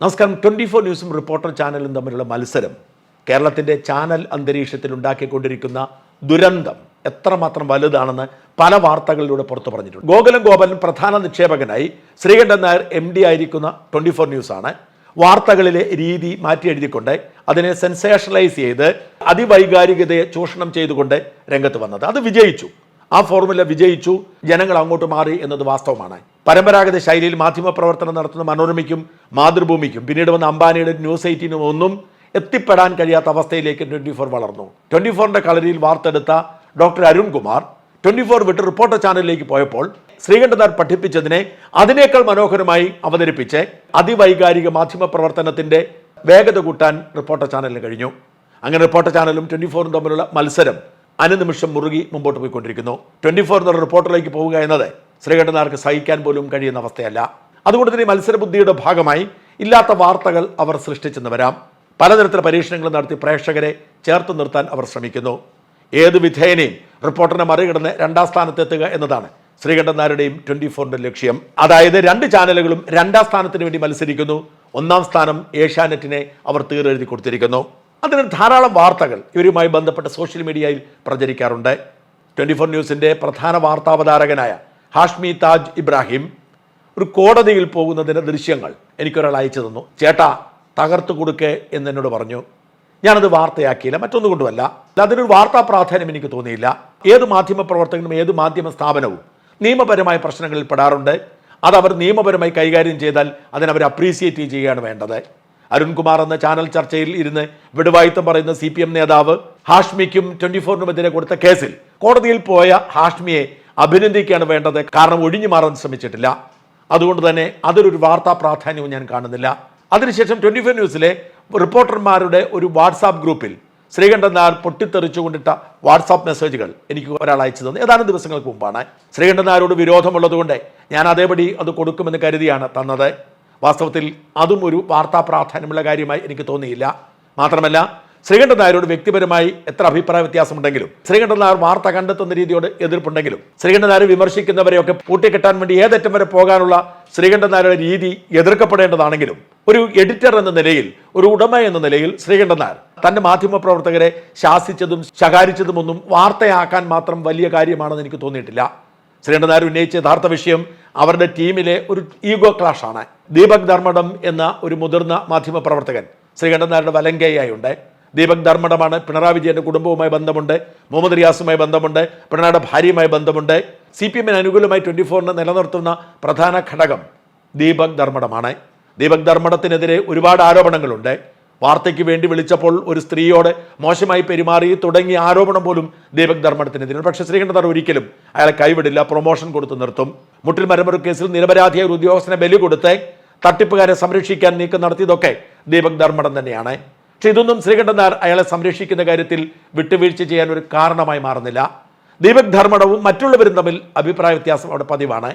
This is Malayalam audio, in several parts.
നമസ്കാരം. ട്വന്റി ഫോർ ന്യൂസും റിപ്പോർട്ടർ ചാനലും തമ്മിലുള്ള മത്സരം കേരളത്തിന്റെ ചാനൽ അന്തരീക്ഷത്തിൽ ഉണ്ടാക്കിക്കൊണ്ടിരിക്കുന്ന ദുരന്തം എത്രമാത്രം വലുതാണെന്ന് പല വാർത്തകളിലൂടെ പുറത്തു പറഞ്ഞിട്ടുണ്ട്. ഗോകുലം ഗോപാലൻ പ്രധാന നിക്ഷേപകനായി ശ്രീകണ്ഠൻ നായർ എം ഡി ആയിരിക്കുന്ന ട്വന്റി ഫോർ ന്യൂസാണ്. വാർത്തകളിലെ രീതി മാറ്റി എഴുതിക്കൊണ്ട് അതിനെ സെൻസേഷണലൈസ് ചെയ്ത് അതിവൈകാരികതയെ ചൂഷണം ചെയ്തുകൊണ്ട് രംഗത്ത് വന്നത്. അത് വിജയിച്ചു. ആ ഫോർമുല വിജയിച്ചു. ജനങ്ങൾ അങ്ങോട്ട് മാറി എന്നത് വാസ്തവമാണ്. പരമ്പരാഗത ശൈലിയിൽ മാധ്യമ പ്രവർത്തനം നടത്തുന്ന മനോരമയ്ക്കും മാതൃഭൂമിക്കും പിന്നീട് വന്ന അംബാനിയുടെ ന്യൂസ് എയ്റ്റീനും ഒന്നും എത്തിപ്പെടാൻ കഴിയാത്ത അവസ്ഥയിലേക്ക് ട്വന്റി ഫോർ വളർന്നു. ട്വന്റി ഫോറിന്റെ കളരിയിൽ വാർത്തെടുത്ത ഡോക്ടർ അരുൺകുമാർ ട്വന്റി ഫോർ വിട്ട് റിപ്പോർട്ടർ ചാനലിലേക്ക് പോയപ്പോൾ ശ്രീകണ്ഠനാർ പഠിപ്പിച്ചതിനെ അതിനേക്കാൾ മനോഹരമായി അവതരിപ്പിച്ച് അതിവൈകാരിക മാധ്യമ പ്രവർത്തനത്തിന്റെ വേഗത കൂട്ടാൻ റിപ്പോർട്ടർ ചാനലിന് കഴിഞ്ഞു. അങ്ങനെ റിപ്പോർട്ടർ ചാനലും ട്വന്റി ഫോറും തമ്മിലുള്ള മത്സരം അനുനിമിഷം മുറുകി മുമ്പോട്ട് പോയിക്കൊണ്ടിരിക്കുന്നു. ട്വന്റി ഫോർ എന്നുള്ള റിപ്പോർട്ടറിലേക്ക് പോവുക എന്നത് ശ്രീകണ്ഠനാർക്ക് സഹിക്കാൻ പോലും കഴിയുന്ന അവസ്ഥയല്ല. അതുകൊണ്ട് തന്നെ മത്സരബുദ്ധിയുടെ ഭാഗമായി ഇല്ലാത്ത വാർത്തകൾ അവർ സൃഷ്ടിച്ചെന്ന് വരാം. പലതരത്തിലുള്ള പരീക്ഷണങ്ങൾ നടത്തി പ്രേക്ഷകരെ ചേർത്ത് നിർത്താൻ അവർ ശ്രമിക്കുന്നു. ഏത് വിധേയനെയും റിപ്പോർട്ടറിനെ മറികടന്ന് രണ്ടാം സ്ഥാനത്തെത്തുക എന്നതാണ് ശ്രീകണ്ഠൻ നായരുടെയും ട്വന്റി ഫോറിന്റെ ലക്ഷ്യം. അതായത് രണ്ട് ചാനലുകളും രണ്ടാം സ്ഥാനത്തിന് വേണ്ടി മത്സരിക്കുന്നു. ഒന്നാം സ്ഥാനം ഏഷ്യാനെറ്റിനെ അവർ തീരെഴുതി കൊടുത്തിരിക്കുന്നു. അതിന് ധാരാളം വാർത്തകൾ ഇവരുമായി ബന്ധപ്പെട്ട സോഷ്യൽ മീഡിയയിൽ പ്രചരിക്കാറുണ്ട്. ട്വന്റി ഫോർ ന്യൂസിന്റെ പ്രധാന വാർത്താവതാരകനായ ഹാഷ്മി താജ് ഇബ്രാഹിം ഒരു കോടതിയിൽ പോകുന്നതിന്റെ ദൃശ്യങ്ങൾ എനിക്കൊരാൾ അയച്ചു തന്നു. ചേട്ടാ തകർത്തു കൊടുക്കേ എന്ന് എന്നോട് പറഞ്ഞു. ഞാനത് വാർത്തയാക്കിയില്ല മറ്റൊന്നും കൊണ്ടുമല്ല അതിനൊരു വാർത്താ പ്രാധാന്യം എനിക്ക് തോന്നിയില്ല. ഏത് മാധ്യമ പ്രവർത്തകനും ഏത് മാധ്യമ സ്ഥാപനവും നിയമപരമായ പ്രശ്നങ്ങളിൽ പെടാറുണ്ട്. അത് അവർ നിയമപരമായി കൈകാര്യം ചെയ്താൽ അതിനവർ അപ്രീസിയേറ്റ് ചെയ്യുകയാണ് വേണ്ടത്. അരുൺകുമാർ എന്ന ചാനൽ ചർച്ചയിൽ ഇരുന്ന് വിടുവായുത്തം പറയുന്ന സി പി എം നേതാവ് ഹാഷ്മിക്കും ട്വന്റി ഫോറിനുമെതിരെ കൊടുത്ത കേസിൽ കോടതിയിൽ പോയ ഹാഷ്മിയെ അഭിനന്ദിക്കുകയാണ് വേണ്ടത്. കാരണം ഒഴിഞ്ഞു മാറാൻ ശ്രമിച്ചിട്ടില്ല. അതുകൊണ്ട് തന്നെ അതിലൊരു വാർത്താ പ്രാധാന്യവും ഞാൻ കാണുന്നില്ല. അതിനുശേഷം ട്വന്റി ഫോർ ന്യൂസിലെ റിപ്പോർട്ടർമാരുടെ ഒരു വാട്സാപ്പ് ഗ്രൂപ്പിൽ ശ്രീകണ്ഠൻ നായർ പൊട്ടിത്തെറിച്ചുകൊണ്ടിട്ട വാട്സാപ്പ് മെസ്സേജുകൾ എനിക്ക് ഒരാൾ അയച്ചു തന്നു. ഏതാനും ദിവസങ്ങൾക്ക് മുമ്പാണ്. ശ്രീകണ്ഠൻ നായരോട് വിരോധമുള്ളതുകൊണ്ട് ഞാൻ അതേപടി അത് കൊടുക്കുമെന്ന് കരുതിയാണ് തന്നത്. വാസ്തവത്തിൽ അതും ഒരു വാർത്താ പ്രാധാന്യമുള്ള കാര്യമായി എനിക്ക് തോന്നിയില്ല. മാത്രമല്ല ശ്രീകണ്ഠൻ നായരോട് വ്യക്തിപരമായി എത്ര അഭിപ്രായ വ്യത്യാസമുണ്ടെങ്കിലും ശ്രീകണ്ഠൻ നായർ വാർത്ത കണ്ടെത്തുന്ന രീതിയോട് എതിർപ്പുണ്ടെങ്കിലും ശ്രീകണ്ഠൻ നായർ വിമർശിക്കുന്നവരെയൊക്കെ പൂട്ടിക്കെട്ടാൻ വേണ്ടി ഏതറ്റം വരെ പോകാനുള്ള ശ്രീകണ്ഠൻ നായരുടെ രീതി എതിർക്കപ്പെടേണ്ടതാണെങ്കിലും ഒരു എഡിറ്റർ എന്ന നിലയിൽ ഒരു ഉടമ എന്ന നിലയിൽ ശ്രീകണ്ഠൻ നായർ തന്റെ മാധ്യമ പ്രവർത്തകരെ ശാസിച്ചതും ശകാരിച്ചതുമൊന്നും വാർത്തയാക്കാൻ മാത്രം വലിയ കാര്യമാണെന്ന് എനിക്ക് തോന്നിയിട്ടില്ല. ശ്രീകണ്ഠൻ നായർ ഉന്നയിച്ച യഥാർത്ഥ വിഷയം അവരുടെ ടീമിലെ ഒരു ഈഗോ ക്ലാഷാണ്. ദീപക് ധർമ്മടം എന്ന ഒരു മുതിർന്ന മാധ്യമ പ്രവർത്തകൻ ശ്രീകണ്ഠൻ നായരുടെ വലങ്കയായുണ്ട്. ദീപക് ധർമ്മടമാണ് പിണറായി വിജയന്റെ കുടുംബവുമായി ബന്ധമുണ്ട് മുഹമ്മദ് റിയാസുമായി ബന്ധമുണ്ട് പിണറായിയുടെ ഭാര്യയുമായി ബന്ധമുണ്ട്. സി പി എമ്മിന് അനുകൂലമായി ട്വന്റി ഫോറിന് നിലനിർത്തുന്ന പ്രധാന ഘടകം ദീപക് ധർമ്മടമാണ്. ദീപക് ധർമ്മടത്തിനെതിരെ ഒരുപാട് ആരോപണങ്ങളുണ്ട്. വാർത്തയ്ക്ക് വേണ്ടി വിളിച്ചപ്പോൾ ഒരു സ്ത്രീയോട് മോശമായി പെരുമാറി തുടങ്ങിയ ആരോപണം പോലും ദീപക് ധർമ്മടത്തിനെതിരെ പക്ഷേ ശ്രീകണ്ഠൻ ഒരിക്കലും അയാളെ കൈവിടില്ല പ്രൊമോഷൻ കൊടുത്ത് നിർത്തും. മുട്ടിൽ മരമുറി കേസിൽ നിരപരാധിയായ ഒരു ഉദ്യോഗസ്ഥനെ ബലി കൊടുത്ത് തട്ടിപ്പുകാരെ സംരക്ഷിക്കാൻ നീക്കം നടത്തിയതൊക്കെ ദീപക് ധർമ്മടം തന്നെയാണ്. പക്ഷെ ഇതൊന്നും ശ്രീകണ്ഠൻ നായർ അയാളെ സംരക്ഷിക്കുന്ന കാര്യത്തിൽ വിട്ടുവീഴ്ച ചെയ്യാൻ ഒരു കാരണമായി മാറുന്നില്ല. ദീപക് ധർമ്മടവും മറ്റുള്ളവരും തമ്മിൽ അഭിപ്രായ വ്യത്യാസം അവിടെ പതിവാണ്.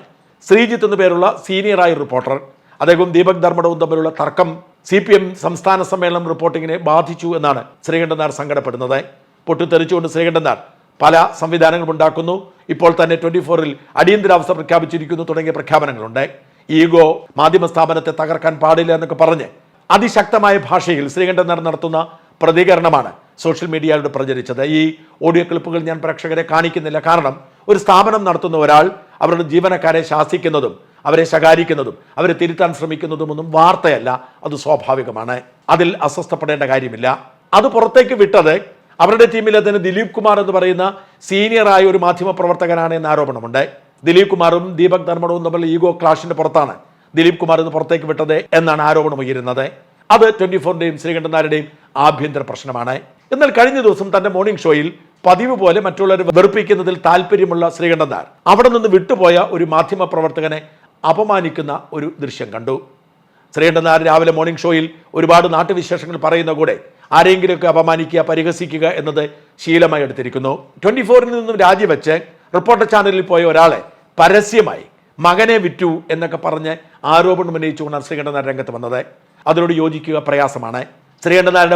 ശ്രീജിത്ത് എന്നു പേരുള്ള സീനിയറായ റിപ്പോർട്ടർ. അദ്ദേഹവും ദീപക് ധർമ്മടവും തമ്മിലുള്ള തർക്കം സി പി എം സംസ്ഥാന സമ്മേളനം റിപ്പോർട്ടിങ്ങിനെ ബാധിച്ചു എന്നാണ് ശ്രീകണ്ഠൻ നായർ സങ്കടപ്പെടുന്നത്. പൊട്ടിത്തെറിച്ചുകൊണ്ട് ശ്രീകണ്ഠൻ നായർ പല സംവിധാനങ്ങളും ഉണ്ടാക്കുന്നു. ഇപ്പോൾ തന്നെ ട്വന്റി ഫോറിൽ അടിയന്തരാവസ്ഥ പ്രഖ്യാപിച്ചിരിക്കുന്നു തുടങ്ങിയ പ്രഖ്യാപനങ്ങളുണ്ട്. ഈഗോ മാധ്യമ സ്ഥാപനത്തെ തകർക്കാൻ പാടില്ല എന്നൊക്കെ പറഞ്ഞ് അതിശക്തമായ ഭാഷയിൽ ശ്രീകണ്ഠൻ നായർ നടത്തുന്ന പ്രതികരണമാണ് സോഷ്യൽ മീഡിയയിലൂടെ പ്രചരിച്ചത്. ഈ ഓഡിയോ ക്ലിപ്പുകൾ ഞാൻ പ്രേക്ഷകരെ കാണിക്കുന്നില്ല. കാരണം ഒരു സ്ഥാപനം നടത്തുന്ന ഒരാൾ അവരുടെ ജീവനക്കാരെ ശാസിക്കുന്നതും അവരെ ശകാരിക്കുന്നതും അവരെ തിരുത്താൻ ശ്രമിക്കുന്നതും ഒന്നും വാർത്തയല്ല. അത് സ്വാഭാവികമാണ്. അതിൽ അസ്വസ്ഥപ്പെടേണ്ട കാര്യമില്ല. അത് പുറത്തേക്ക് വിട്ടത് അവരുടെ ടീമിലെ തന്നെ ദിലീപ് കുമാർ എന്ന് പറയുന്ന സീനിയറായ ഒരു മാധ്യമ പ്രവർത്തകനാണ് എന്ന ആരോപണമുണ്ട്. ദിലീപ് കുമാറും ദീപക് ധർമ്മടവും തമ്മിൽ ഈഗോ ക്ലാഷിന്റെ പുറത്താണ് ദിലീപ് കുമാർ ഇന്ന് പുറത്തേക്ക് വിട്ടത് എന്നാണ് ആരോപണം ഉയരുന്നത്. അത് ട്വന്റി ഫോറിന്റെയും ശ്രീകണ്ഠൻ നായരുടെയും ആഭ്യന്തര പ്രശ്നമാണ്. എന്നാൽ കഴിഞ്ഞ ദിവസം തന്റെ മോർണിംഗ് ഷോയിൽ പതിവ് പോലെ മറ്റുള്ളവരെ വെറുപ്പിക്കുന്നതിൽ താല്പര്യമുള്ള ശ്രീകണ്ഠൻ നായർ അവിടെ നിന്ന് വിട്ടുപോയ ഒരു മാധ്യമ പ്രവർത്തകനെ അപമാനിക്കുന്ന ഒരു ദൃശ്യം കണ്ടു. ശ്രീകണ്ഠൻ നായർ രാവിലെ മോർണിംഗ് ഷോയിൽ ഒരുപാട് നാട്ടുവിശേഷങ്ങൾ പറയുന്ന കൂടെ ആരെങ്കിലുമൊക്കെ അപമാനിക്കുക പരിഹസിക്കുക എന്നത് ശീലമായി എടുത്തിരിക്കുന്നു. ട്വന്റി ഫോറിൽ നിന്നും രാജിവെച്ച് റിപ്പോർട്ടർ ചാനലിൽ പോയ ഒരാളെ പരസ്യമായി മകനെ വിറ്റു എന്നൊക്കെ പറഞ്ഞ് ആരോപണം ഉന്നയിച്ചുകൊണ്ടാണ് ശ്രീകണ്ഠൻ നായർ രംഗത്ത് വന്നത്. അതിനോട് യോജിക്കുക പ്രയാസമാണ്.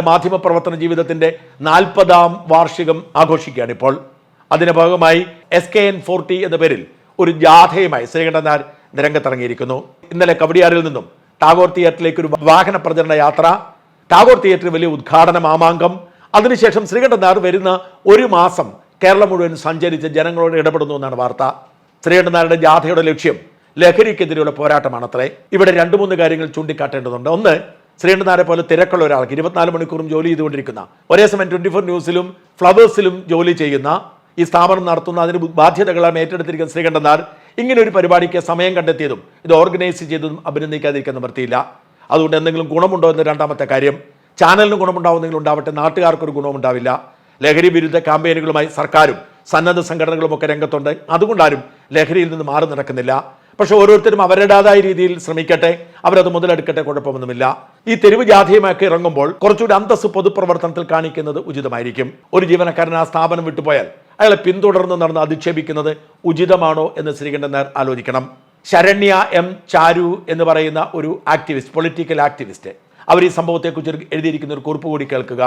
മാധ്യമ പ്രവർത്തന ജീവിതത്തിന്റെ നാൽപ്പതാം വാർഷികം ആഘോഷിക്കുകയാണ് ഇപ്പോൾ. അതിന്റെ ഭാഗമായി എസ് കെ എൻ ഫോർട്ടി എന്ന പേരിൽ ഒരു ജാഥയുമായി ശ്രീകണ്ഠനാർ രംഗത്തിറങ്ങിയിരിക്കുന്നു. ഇന്നലെ കവടിയാറിൽ നിന്നും ടാഗോർ തിയേറ്ററിലേക്ക് ഒരു വാഹന പ്രചരണ യാത്ര ടാഗോർ തിയേറ്ററിൽ വലിയ ഉദ്ഘാടന മാമാങ്കം അതിനുശേഷം ശ്രീകണ്ഠനാർ വരുന്ന ഒരു മാസം കേരളം മുഴുവൻ സഞ്ചരിച്ച് ജനങ്ങളോട് ഇടപെടുന്നു എന്നാണ് വാർത്ത. ശ്രീകണ്ഠൻ നായരുടെ ജാഥയുടെ ലക്ഷ്യം ലഹരിക്കെതിരെയുള്ള പോരാട്ടമാണത്രേ. ഇവിടെ രണ്ട് മൂന്ന് കാര്യങ്ങൾ ചൂണ്ടിക്കാട്ടേണ്ടതുണ്ട്. ഒന്ന് ശ്രീകണ്ഠൻ നായരെ പോലെ തിരക്കുള്ള ഒരാൾക്ക് ഇരുപത്തിനാല് മണിക്കൂറും ജോലി ചെയ്തുകൊണ്ടിരിക്കുന്ന ഒരേ സമയം ട്വന്റി ഫോർ ന്യൂസിലും ഫ്ലവേഴ്സിലും ജോലി ചെയ്യുന്ന ഈ സ്ഥാപനം നടത്തുന്ന അതിന് ബാധ്യതകളാണ് ഏറ്റെടുത്തിരിക്കുന്ന ശ്രീകണ്ഠനാർ ഇങ്ങനെ ഒരു പരിപാടിക്ക് സമയം കണ്ടെത്തിയതും ഇത് ഓർഗനൈസ് ചെയ്തതും അഭിനന്ദിക്കാതിരിക്കാൻ നിവർത്തിയില്ല അതുകൊണ്ട് എന്തെങ്കിലും ഗുണമുണ്ടോ എന്ന രണ്ടാമത്തെ കാര്യം ചാനലിന് ഗുണമുണ്ടാവുന്നെങ്കിലും ഉണ്ടാവട്ടെ നാട്ടുകാർക്കൊരു ഗുണമുണ്ടാവില്ല. ലഹരി വിരുദ്ധ ക്യാമ്പയിനുകളുമായി സർക്കാരും സന്നദ്ധ സംഘടനകളും ഒക്കെ രംഗത്തുണ്ട്. അതുകൊണ്ടാരും ലഹരിയിൽ നിന്ന് മാറി നടക്കുന്നില്ല. പക്ഷെ ഓരോരുത്തരും അവരുടേതായ രീതിയിൽ ശ്രമിക്കട്ടെ. അവരത് മുതലെടുക്കട്ടെ കുഴപ്പമൊന്നുമില്ല. ഈ തെരുവ് ജാഥയുമൊക്കെ ഇറങ്ങുമ്പോൾ കുറച്ചുകൂടി അന്തസ് പൊതുപ്രവർത്തനത്തിൽ കാണിക്കുന്നത് ഉചിതമായിരിക്കും. ഒരു ജീവനക്കാരൻ ആ സ്ഥാപനം വിട്ടുപോയാൽ അയാളെ പിന്തുടർന്ന് നടന്ന് അധിക്ഷേപിക്കുന്നത് ഉചിതമാണോ എന്ന് ശ്രീകണ്ഠൻ ആലോചിക്കണം. ശരണ്യ എം ചാരു എന്ന് പറയുന്ന ഒരു ആക്ടിവിസ്റ്റ് പൊളിറ്റിക്കൽ ആക്ടിവിസ്റ്റ് അവർ ഈ സംഭവത്തെക്കുറിച്ച് എഴുതിയിരിക്കുന്ന ഒരു കുറിപ്പ് കൂടി കേൾക്കുക.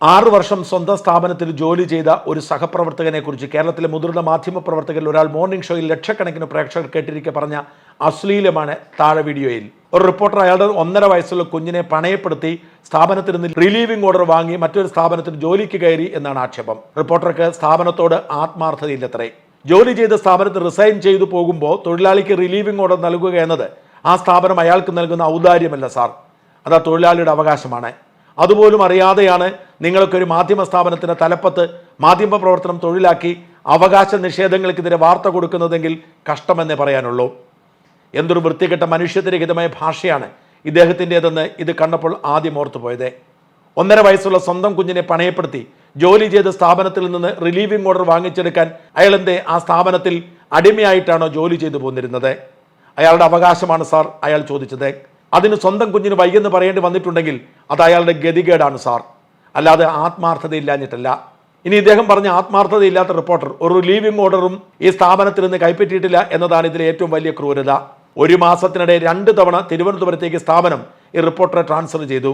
ആറു വർഷം സ്വന്തം സ്ഥാപനത്തിൽ ജോലി ചെയ്ത ഒരു സഹപ്രവർത്തകനെ കുറിച്ച് കേരളത്തിലെ മുതിർന്ന മാധ്യമ പ്രവർത്തകരിൽ ഒരാൾ മോർണിംഗ് ഷോയിൽ ലക്ഷക്കണക്കിന് പ്രേക്ഷകർ കേട്ടിരിക്കെ പറഞ്ഞ അശ്ലീലമാണ് താഴെ വീഡിയോയിൽ. ഒരു റിപ്പോർട്ടർ അയാളുടെ ഒന്നര വയസ്സുള്ള കുഞ്ഞിനെ പണയപ്പെടുത്തി സ്ഥാപനത്തിൽ നിന്ന് റിലീവിംഗ് ഓർഡർ വാങ്ങി മറ്റൊരു സ്ഥാപനത്തിൽ ജോലിക്ക് കയറി എന്നാണ് ആക്ഷേപം. റിപ്പോർട്ടർക്ക് സ്ഥാപനത്തോട് ആത്മാർത്ഥതയില്ലത്രേ. ജോലി ചെയ്ത സ്ഥാപനത്തിൽ റിസൈൻ ചെയ്തു പോകുമ്പോൾ തൊഴിലാളിക്ക് റിലീവിംഗ് ഓർഡർ നൽകുക എന്നത് ആ സ്ഥാപനം അയാൾക്ക് നൽകുന്ന ഔദാര്യമല്ല സാർ. അത് തൊഴിലാളിയുടെ അവകാശമാണ്. അതുപോലും അറിയാതെയാണ് നിങ്ങളൊക്കെ ഒരു മാധ്യമ സ്ഥാപനത്തിന്റെ തലപ്പത്ത് മാധ്യമ പ്രവർത്തനം തൊഴിലാക്കി അവകാശ നിഷേധങ്ങൾക്കെതിരെ വാർത്ത കൊടുക്കുന്നതെങ്കിൽ കഷ്ടമെന്നേ പറയാനുള്ളൂ. എന്തൊരു വൃത്തികെട്ട മനുഷ്യത്വരഹിതമായ ഭാഷയാണ് ഇദ്ദേഹത്തിന്റെതെന്ന് ഇത് കണ്ടപ്പോൾ ആദ്യം ഓർത്തു പോയത്. ഒന്നര വയസ്സുള്ള സ്വന്തം കുഞ്ഞിനെ പണയപ്പെടുത്തി ജോലി ചെയ്ത സ്ഥാപനത്തിൽ നിന്ന് റിലീവിംഗ് ഓർഡർ വാങ്ങിച്ചെടുക്കാൻ അയാൾ ആ സ്ഥാപനത്തിൽ അടിമയായിട്ടാണോ ജോലി ചെയ്തു പോന്നിരുന്നത്? അയാളുടെ അവകാശമാണ് സാർ അയാൾ ചോദിച്ചത്. അതിന് സ്വന്തം കുഞ്ഞിന് വൈകെന്ന് പറയേണ്ടി വന്നിട്ടുണ്ടെങ്കിൽ അത് അയാളുടെ ഗതികേടാണ് സാർ. അല്ലാതെ ആത്മാർത്ഥതയില്ലാഞ്ഞിട്ടല്ല. ഇനി ഇദ്ദേഹം പറഞ്ഞ ആത്മാർത്ഥതയില്ലാത്ത റിപ്പോർട്ടർ ഒരു ലീവിംഗ് ഓർഡറും ഈ സ്ഥാപനത്തിൽ നിന്ന് കൈപ്പറ്റിയിട്ടില്ല എന്നതാണ് ഇതിലെ ഏറ്റവും വലിയ ക്രൂരത. ഒരു മാസത്തിനിടെ രണ്ട് തവണ തിരുവനന്തപുരത്തേക്ക് സ്ഥാപനം ഈ റിപ്പോർട്ടറെ ട്രാൻസ്ഫർ ചെയ്തു.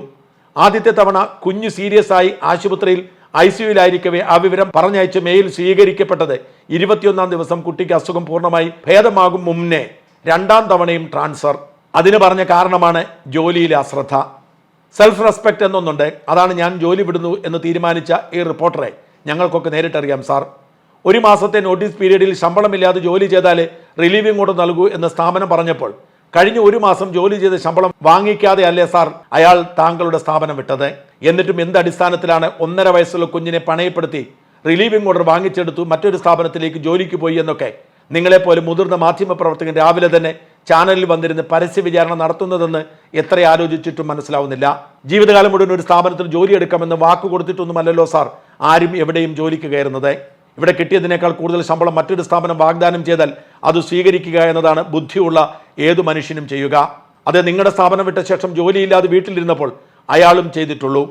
ആദ്യത്തെ തവണ കുഞ്ഞ് സീരിയസ് ആയി ആശുപത്രിയിൽ ഐ സിയുലായിരിക്കവേ ആ വിവരം പറഞ്ഞയച്ച് മെയിൽ സ്വീകരിക്കപ്പെട്ടത് ഇരുപത്തിയൊന്നാം ദിവസം കുട്ടിക്ക് അസുഖം പൂർണമായി ഭേദമാകും മുന്നേ. രണ്ടാം തവണയും ട്രാൻസ്ഫർ അതിന് പറഞ്ഞ കാരണമാണ് ജോലിയിലെ അശ്രദ്ധ. സെൽഫ് റെസ്പെക്റ്റ് എന്നൊന്നുണ്ട്. അതാണ് ഞാൻ ജോലി വിടുന്നു എന്ന് തീരുമാനിച്ച ഈ റിപ്പോർട്ടറെ ഞങ്ങൾക്കൊക്കെ നേരിട്ടറിയാം സാർ ഒരു മാസത്തെ നോട്ടീസ് പീരീഡിൽ ശമ്പളമില്ലാതെ ജോലി ചെയ്താൽ റിലീവിംഗ് കൂടെ നൽകൂ എന്ന് സ്ഥാപനം പറഞ്ഞപ്പോൾ കഴിഞ്ഞ ഒരു മാസം ജോലി ചെയ്ത ശമ്പളം വാങ്ങിക്കാതെ അല്ലേ സാർ അയാൾ താങ്കളുടെ സ്ഥാപനം വിട്ടത്. എന്നിട്ടും എന്ത് അടിസ്ഥാനത്തിലാണ് ഒന്നര വയസ്സുള്ള കുഞ്ഞിനെ പണയപ്പെടുത്തി റിലീവിംഗ് ഓർഡർ വാങ്ങിച്ചെടുത്തു മറ്റൊരു സ്ഥാപനത്തിലേക്ക് ജോലിക്ക് പോയി എന്നൊക്കെ നിങ്ങളെപ്പോലെ മുതിർന്ന മാധ്യമ പ്രവർത്തകൻ രാവിലെ തന്നെ ചാനലിൽ വന്നിരുന്ന് പരസ്യ വിചാരണ നടത്തുന്നതെന്ന് എത്ര ആലോചിച്ചിട്ടും മനസ്സിലാവുന്നില്ല. ജീവിതകാലം മുഴുവൻ ഒരു സ്ഥാപനത്തിൽ ജോലി എടുക്കാമെന്ന് വാക്ക് കൊടുത്തിട്ടൊന്നുമല്ലല്ലോ സാർ. ആരും എവിടെയും ജോലിക്ക് കയറുന്നത്. ഇവിടെ കിട്ടിയതിനേക്കാൾ കൂടുതൽ ശമ്പളം മറ്റൊരു സ്ഥാപനം വാഗ്ദാനം ചെയ്താൽ അത് സ്വീകരിക്കുക എന്നതാണ് ബുദ്ധിയുള്ള ഏതു മനുഷ്യനും ചെയ്യുക. അത് നിങ്ങളുടെ സ്ഥാപനം വിട്ട ശേഷം ജോലിയില്ലാതെ വീട്ടിലിരുന്നപ്പോൾ അയാളും ചെയ്തിട്ടുള്ളൂ.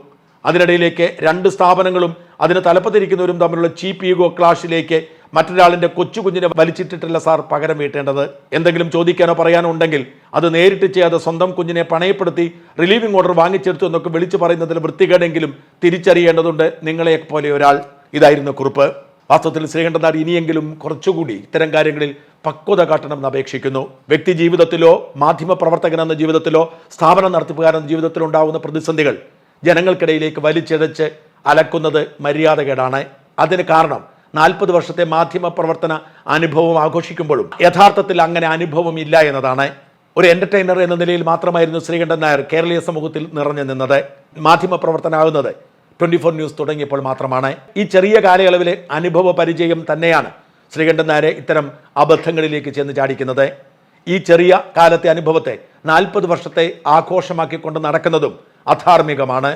അതിനിടയിലേക്ക് രണ്ട് സ്ഥാപനങ്ങളും അതിന് തലപ്പത്തിരിക്കുന്നവരും തമ്മിലുള്ള ചീപ്പ് ഈഗോ ക്ലാഷിലേക്ക് മറ്റൊരാളിന്റെ കൊച്ചു കുഞ്ഞിനെ വലിച്ചിട്ടിട്ടില്ല സാർ പകരം വീട്ടേണ്ടത്. എന്തെങ്കിലും ചോദിക്കാനോ പറയാനോ ഉണ്ടെങ്കിൽ അത് നേരിട്ട് ചെയ്യാതെ സ്വന്തം കുഞ്ഞിനെ പണയപ്പെടുത്തി റിലീവിംഗ് ഓർഡർ വാങ്ങിച്ചെടുത്തു എന്നൊക്കെ വിളിച്ചു പറയുന്നതിൽ വൃത്തികേടെങ്കിലും തിരിച്ചറിയേണ്ടതുണ്ട് നിങ്ങളെ പോലെ ഒരാൾ. ഇതായിരുന്നു കുറിപ്പ്. വാസ്തവത്തിൽ ശ്രീകണ്ഠനാർ ഇനിയെങ്കിലും കുറച്ചുകൂടി ഇത്തരം കാര്യങ്ങളിൽ പക്വത കാട്ടണമെന്ന് അപേക്ഷിക്കുന്നു. വ്യക്തി ജീവിതത്തിലോ മാധ്യമ പ്രവർത്തകൻ എന്ന ജീവിതത്തിലോ സ്ഥാപന നടത്തിപ്പുകാരെന്ന ജീവിതത്തിലോ ഉണ്ടാകുന്ന പ്രതിസന്ധികൾ ജനങ്ങൾക്കിടയിലേക്ക് വലിച്ചിഴച്ച് അലക്കുന്നത് മര്യാദകേടാണ്. അതിന് കാരണം നാൽപ്പത് വർഷത്തെ മാധ്യമ പ്രവർത്തന അനുഭവം ആഘോഷിക്കുമ്പോഴും യഥാർത്ഥത്തിൽ അങ്ങനെ അനുഭവം ഇല്ല എന്നതാണ്. ഒരു എന്റർടൈനർ എന്ന നിലയിൽ മാത്രമായിരുന്നു ശ്രീകണ്ഠൻ നായർ കേരളീയ സമൂഹത്തിൽ നിറഞ്ഞു നിന്നത്. മാധ്യമ പ്രവർത്തനാകുന്നത് ട്വന്റി ഫോർ ന്യൂസ് തുടങ്ങിയപ്പോൾ മാത്രമാണ്. ഈ ചെറിയ കാലയളവിലെ അനുഭവ പരിചയം തന്നെയാണ് ശ്രീകണ്ഠൻ നായരെ ഇത്തരം അബദ്ധങ്ങളിലേക്ക് ചെന്ന് ചാടിക്കുന്നത്. ഈ ചെറിയ കാലത്തെ അനുഭവത്തെ നാൽപ്പത് വർഷത്തെ ആഘോഷമാക്കിക്കൊണ്ട് നടക്കുന്നതും അധാർമികമാണ്.